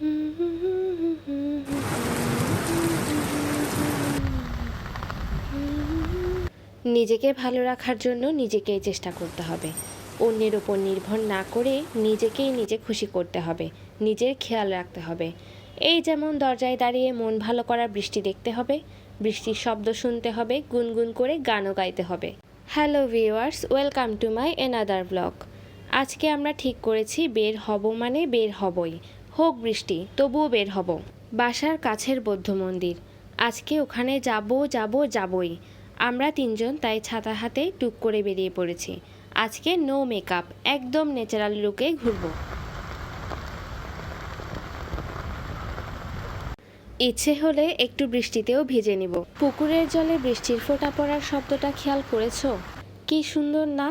নিজেকে ভালো রাখার জন্য নিজেকেই চেষ্টা করতে হবে। অন্যের ওপর নির্ভর না করে নিজেকেই নিজে খুশি করতে হবে। নিজের খেয়াল রাখতে হবে। এই যেমন দরজায় দাঁড়িয়ে মন ভালো করা বৃষ্টি দেখতে হবে, বৃষ্টির শব্দ শুনতে হবে, গুনগুন করে গানও গাইতে হবে। Hello viewers, welcome to my another blog. আজকে আমরা ঠিক করেছি, বের হব মানে বের হবই। হোক বৃষ্টি, তবুও বের হব। বাসার কাছের বৌদ্ধ মন্দির। আজকে ওখানে যাব যাব, যাবই। আমরা তিনজন তাই ছাতা হাতে টুক করে বেরিয়ে পড়েছি। আজকে নো মেকআপ একদম ন্যাচারাল লুকে ঘুরবো। ইচ্ছে হলে একটু বৃষ্টিতেও ভিজে নিব। পুকুরের জলে বৃষ্টির ফোঁটা পড়ার শব্দটা খেয়াল করেছ? কি সুন্দর না?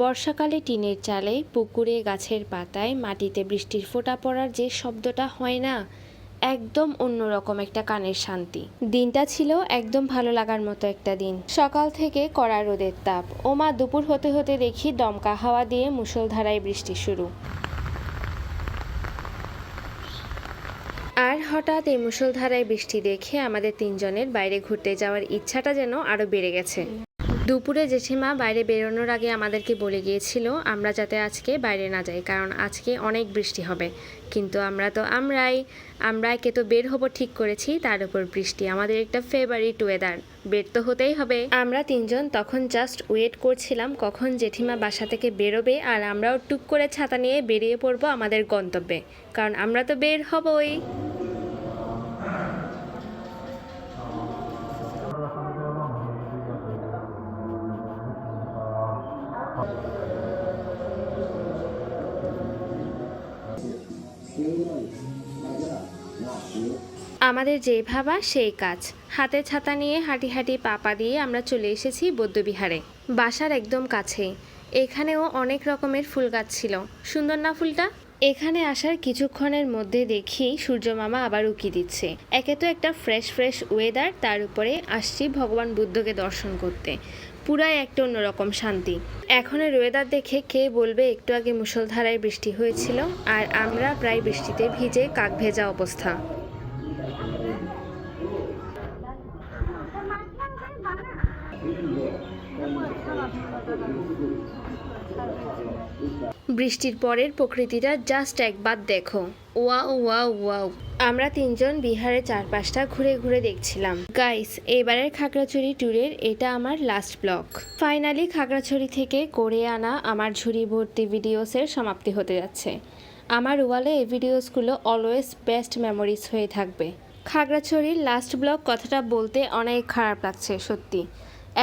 বর্ষাকালে টিনের চালে, পুকুরে, গাছের পাতায়, মাটিতে বৃষ্টির ফোঁটা পড়ার যে শব্দটা হয় না, একদম অন্যরকম একটা কানের শান্তি। দিনটা ছিল একদম ভালো লাগার মতো একটা দিন। সকাল থেকে কড়া রোদের তাপ। ওমা, দুপুর হতে হতে দেখি দমকা হাওয়া দিয়ে মুষলধারায় বৃষ্টি শুরু। আর হঠাৎ এই মুষলধারায় বৃষ্টি দেখে আমাদের তিনজনের বাইরে ঘুরতে যাওয়ার ইচ্ছাটা যেন আরও বেড়ে গেছে। দুপুরে জেঠিমা বাইরে বেরোনোর আগে আমাদেরকে বলে গিয়েছিল, আমরা যাতে আজকে বাইরে না যাই, কারণ আজকে অনেক বৃষ্টি হবে। কিন্তু আমরা তো আমরাই আমরা একে তো বের হব ঠিক করেছি, তার উপর বৃষ্টি। আমাদের একটা ফেভারিট ওয়েদার বের তো হতেই হবে। আমরা তিনজন তখন জাস্ট ওয়েট করছিলাম কখন জেঠিমা বাসা থেকে বেরোবে, আর আমরাও টুক করে ছাতা নিয়ে বেরিয়ে পড়ব আমাদের গন্তব্যে, কারণ আমরা তো বের হবই। আমাদের যে ভাবা সেই কাজ। হাতে ছাতা নিয়ে হাঁটি হাঁটি পাপা দিয়ে আমরা চলে এসেছি বৌদ্ধবিহারে। বাসার একদম কাছেই। এখানেও অনেক রকমের ফুল গাছ ছিল। সুন্দর না ফুলটা? এখানে আসার কিছুক্ষণের মধ্যে দেখি সূর্য মামা আবার উকি দিচ্ছে। একে তো একটা ফ্রেশ ফ্রেশ ওয়েদার তার উপরে আসছি ভগবান বুদ্ধকে দর্শন করতে। পুরাই একটা অন্যরকম শান্তি। এখনের ওয়েদার দেখে কে বলবে একটু আগে মুসলধারায় বৃষ্টি হয়েছিল, আর আমরা প্রায় বৃষ্টিতে ভিজে কাক ভেজা অবস্থা। বৃষ্টির পরের প্রকৃতিটা জাস্ট একবার দেখো। Wow wow wow. আমরা তিনজন বিহারের চারপাশটা ঘুরে ঘুরে দেখছিলাম। গাইস এবারের খাগড়াছড়ি ট্যুরের এটা আমার লাস্ট ব্লক ফাইনালি খাগড়াছড়ি থেকে করে আনা আমার ঝুড়ি ভর্তি ভিডিওসের সমাপ্তি হতে যাচ্ছে। আমার ওয়ালে এই ভিডিওসগুলো অলওয়েজ বেস্ট মেমোরিজ হয়ে থাকবে। খাগড়াছড়ির লাস্ট ব্লক কথাটা বলতে অনেক খারাপ লাগছে, সত্যি।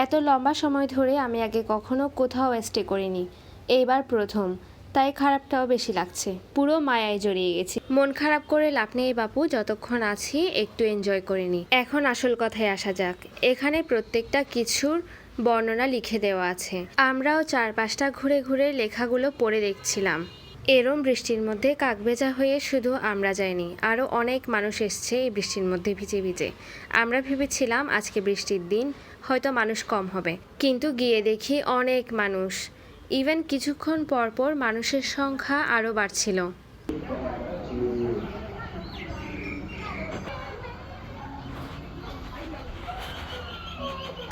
এত লম্বা সময় ধরে আমি আগে কখনো কোথাও স্টে করিনি। এইবার প্রথম। তাই খারাপটাও বেশি লাগছে। পুরো মায়ায় জড়িয়ে গেছি। মন খারাপ করে লাভ নেই বাপু, যতক্ষণ আছি একটু এনজয় করে নি। এখন আসল কথায় আসা যাক। এখানে প্রত্যেকটা কিছুর বর্ণনা লিখে দেওয়া আছে। আমরাও চারপাশটা ঘুরে ঘুরে লেখাগুলো পড়ে দেখছিলাম। এরম বৃষ্টির মধ্যে কাকভেজা হয়ে শুধু আমরা যাইনি আরও অনেক মানুষ এসছে এই বৃষ্টির মধ্যে ভিজে ভিজে। আমরা ভেবেছিলাম আজকে বৃষ্টির দিন, হয়তো মানুষ কম হবে। কিন্তু গিয়ে দেখি অনেক মানুষ ইভেন কিছুক্ষণ পর পর মানুষের সংখ্যা আরও বাড়ছিল।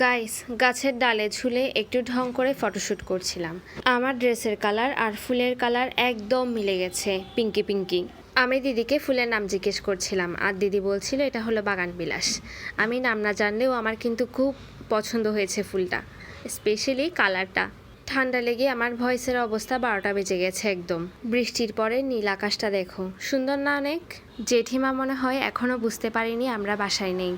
গাইস গাছের ডালে ঝুলে একটু ঢং করে ফটোশ্যুট করছিলাম। আমার ড্রেসের কালার আর ফুলের কালার একদম মিলে গেছে, পিঙ্কি পিঙ্কি। আমি দিদিকে ফুলের নাম জিজ্ঞেস করছিলাম, আর দিদি বলছিল, এটা হলো বাগান বিলাস। আমি নাম না জানলেও আমার কিন্তু খুব পছন্দ হয়েছে ফুলটা স্পেশালি কালারটা ঠান্ডা লেগে আমার ভয়েসের অবস্থা বারোটা বেজে গেছে একদম। বৃষ্টির পরে নীল আকাশটা দেখো। সুন্দর না অনেক জেঠিমা মনে হয় এখনও বুঝতে পারিনি আমরা বাসায় নেই।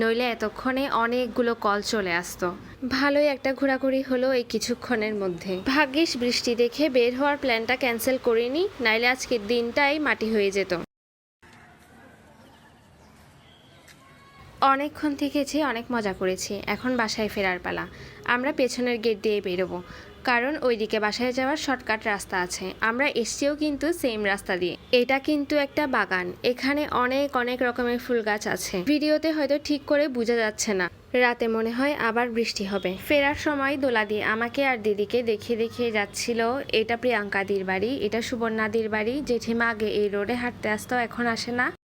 নইলে এতক্ষণে অনেকগুলো কল চলে আসতো। ভালোই একটা ঘোরাঘুরি হলো এই কিছুক্ষণের মধ্যে। ভাগ্যিস বৃষ্টি দেখে বের হওয়ার প্ল্যানটা ক্যান্সেল করিনি, নাইলে আজকের দিনটাই মাটি হয়ে যেত। অনেকক্ষণ থেকেছি, অনেক মজা করেছি। এখন বাসায় ফেরার পালা। আমরা পেছনের গেট দিয়ে বেরোবো। কারণ ওইদিকে বাসায় যাওয়ার শর্টকাট রাস্তা আছে। আমরা এসছিও কিন্তু সেম রাস্তা দিয়ে। এটা কিন্তু একটা বাগান। এখানে অনেক অনেক রকমের ফুল গাছ আছে। ভিডিওতে হয়তো ঠিক করে বোঝা যাচ্ছে না। রাতে মনে হয় আবার বৃষ্টি হবে। ফেরার সময় দোলা দিয়ে আমাকে আর দিদিকে দেখিয়ে দেখিয়ে যাচ্ছিল, এটা প্রিয়াঙ্কাদির বাড়ি, এটা সুবর্ণাদির বাড়ি। জেঠিমা আগে এই রোডে হাঁটতে আসতো, এখন আসে না।